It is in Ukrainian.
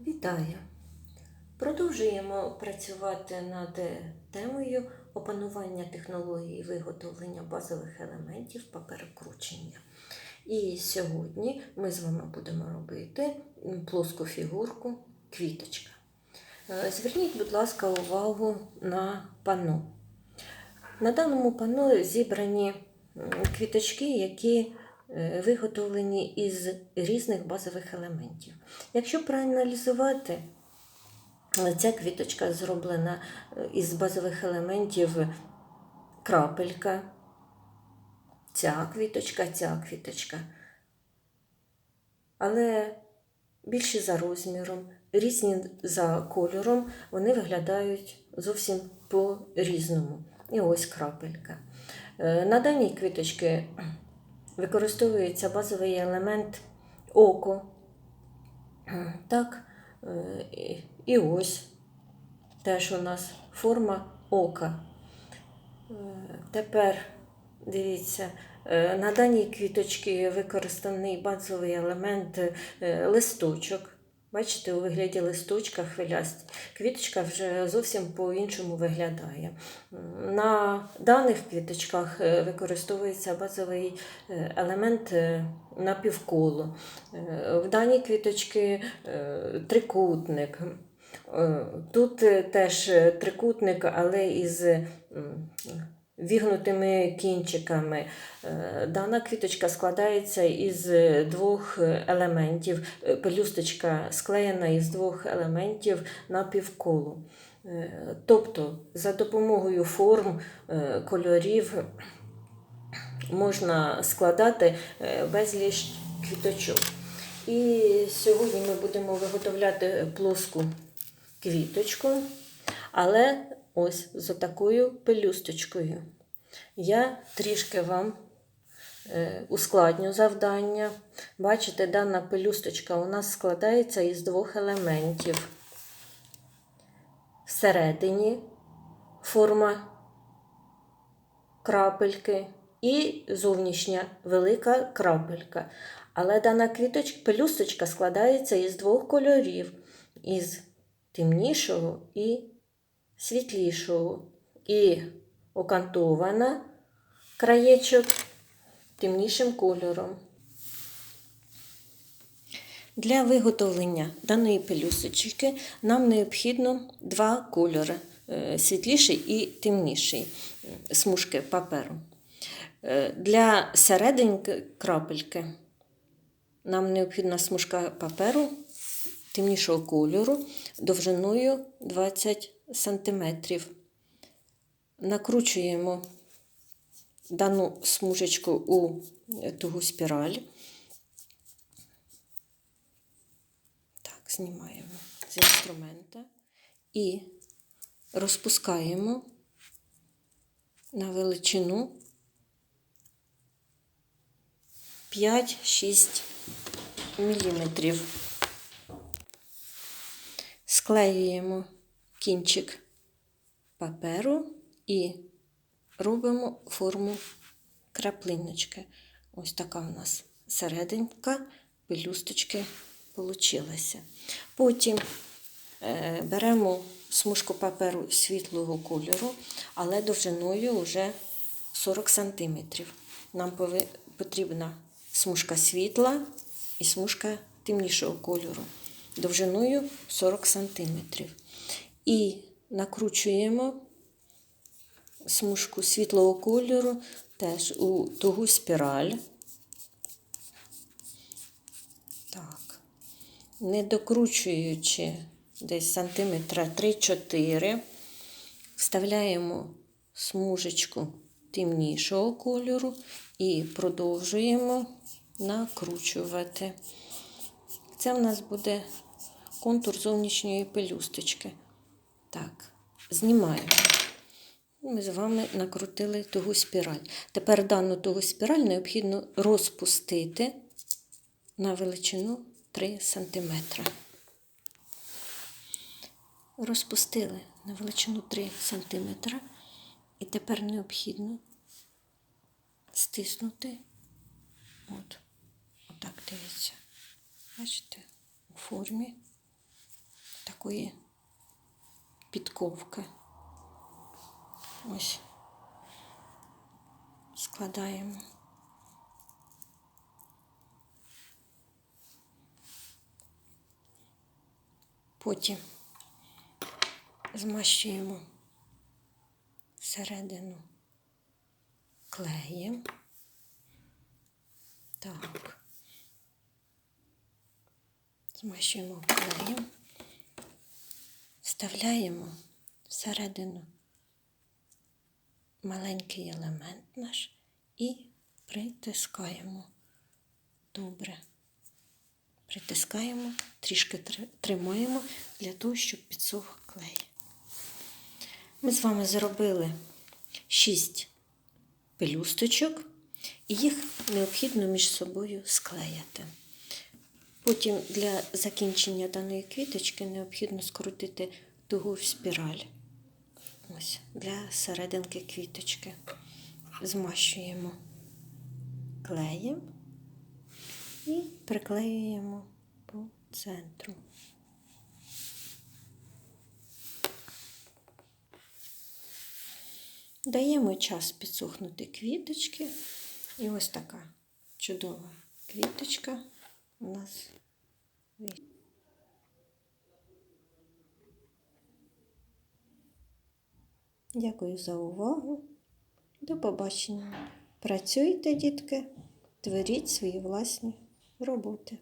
Вітаю! Продовжуємо працювати над темою опанування технології виготовлення базових елементів паперокручення. І сьогодні ми з вами будемо робити плоску фігурку квіточка. Е, Зверніть, будь ласка, увагу на панно. На даному панно зібрані квіточки, які виготовлені із різних базових елементів. Якщо проаналізувати, е, ця квіточка зроблена е, із базових елементів крапелька, ця квіточка, ця квіточка. Але більші за розміром, різні за кольором, вони виглядають зовсім по-різному. І ось крапелька. Е, На даній квіточці використовується базовий елемент око. Так, е, і- ось теж у нас форма ока. Е, Тепер дивіться, е, на даній квіточці використаний базовий елемент листочок. Бачите, у вигляді листочка хвилясті. Квіточка вже зовсім по-іншому виглядає. На даних квіточках е, використовується базовий е, елемент е, напівколо. Е, В даній квіточці е, трикутник. Тут теж трикутник, але із вігнутими кінчиками. Е, Дана квіточка складається із двох елементів. Е, Пелюсточка склеєна із двох елементів напівколу. Е, Тобто, за допомогою форм, кольорів можна складати безліч квіточок. І сьогодні ми будемо виготовляти плоску квіточку, але ось з такою пелюсточкою. Я трішки вам е, ускладню завдання. Бачите, дана пелюсточка у нас складається із двох елементів. Всередині форма крапельки і зовнішня велика крапелька. Але дана квіточка, пелюсточка складається із двох кольорів: із темнішого і світлішого. І окантована краєчок темнішим кольором. Для виготовлення даної пелюсточки нам необхідно два кольори е, світліший і темніший смужки паперу. Е, Для серединки крапельки нам необхідна смужка паперу темнішого кольору довжиною 20 см. Накручуємо дану смужечку у тугу спіраль. Так, знімаємо з інструмента і розпускаємо на величину 5-6 мм. Склеюємо кінчик паперу і робимо форму краплиночки. Ось така у нас серединка пелюсточки получилася. Потім е, беремо смужку паперу світлого кольору, але довжиною вже 40 см. Нам потрібна смужка світла і смужка темнішого кольору довжиною 40 см. І накручуємо смужку світлого кольору теж у тугу спіраль. Так, не докручуючи десь сантиметра 3-4, вставляємо смужечку темнішого кольору і продовжуємо накручувати. Це в нас буде контур зовнішньої пелюсточки. Так, знімаємо. Ми з вами накрутили тугу спіраль. Тепер дану тугу спіраль необхідно розпустити на величину 3 см. Розпустили на величину 3 см. І тепер необхідно стиснути. От, отак дивіться. Бачите, у формі такої підковки. Ось складаємо. Потім змащуємо середину клеєм. Так. Змащуємо клеєм, вставляємо всередину маленький елемент наш і притискаємо добре. Притискаємо, трішки тримаємо для того, щоб підсох клей. Ми з вами зробили 6 пелюсточок, і їх необхідно між собою склеяти. Потім для закінчення даної квіточки необхідно скрутити дугу в спіраль. Ось для серединки квіточки. Змащуємо клеєм і приклеюємо по центру. Даємо час підсохнути квіточки. І ось така чудова квіточка у нас вийшла. Дякую за увагу. До побачення. Працюйте, дітки, творіть свої власні роботи.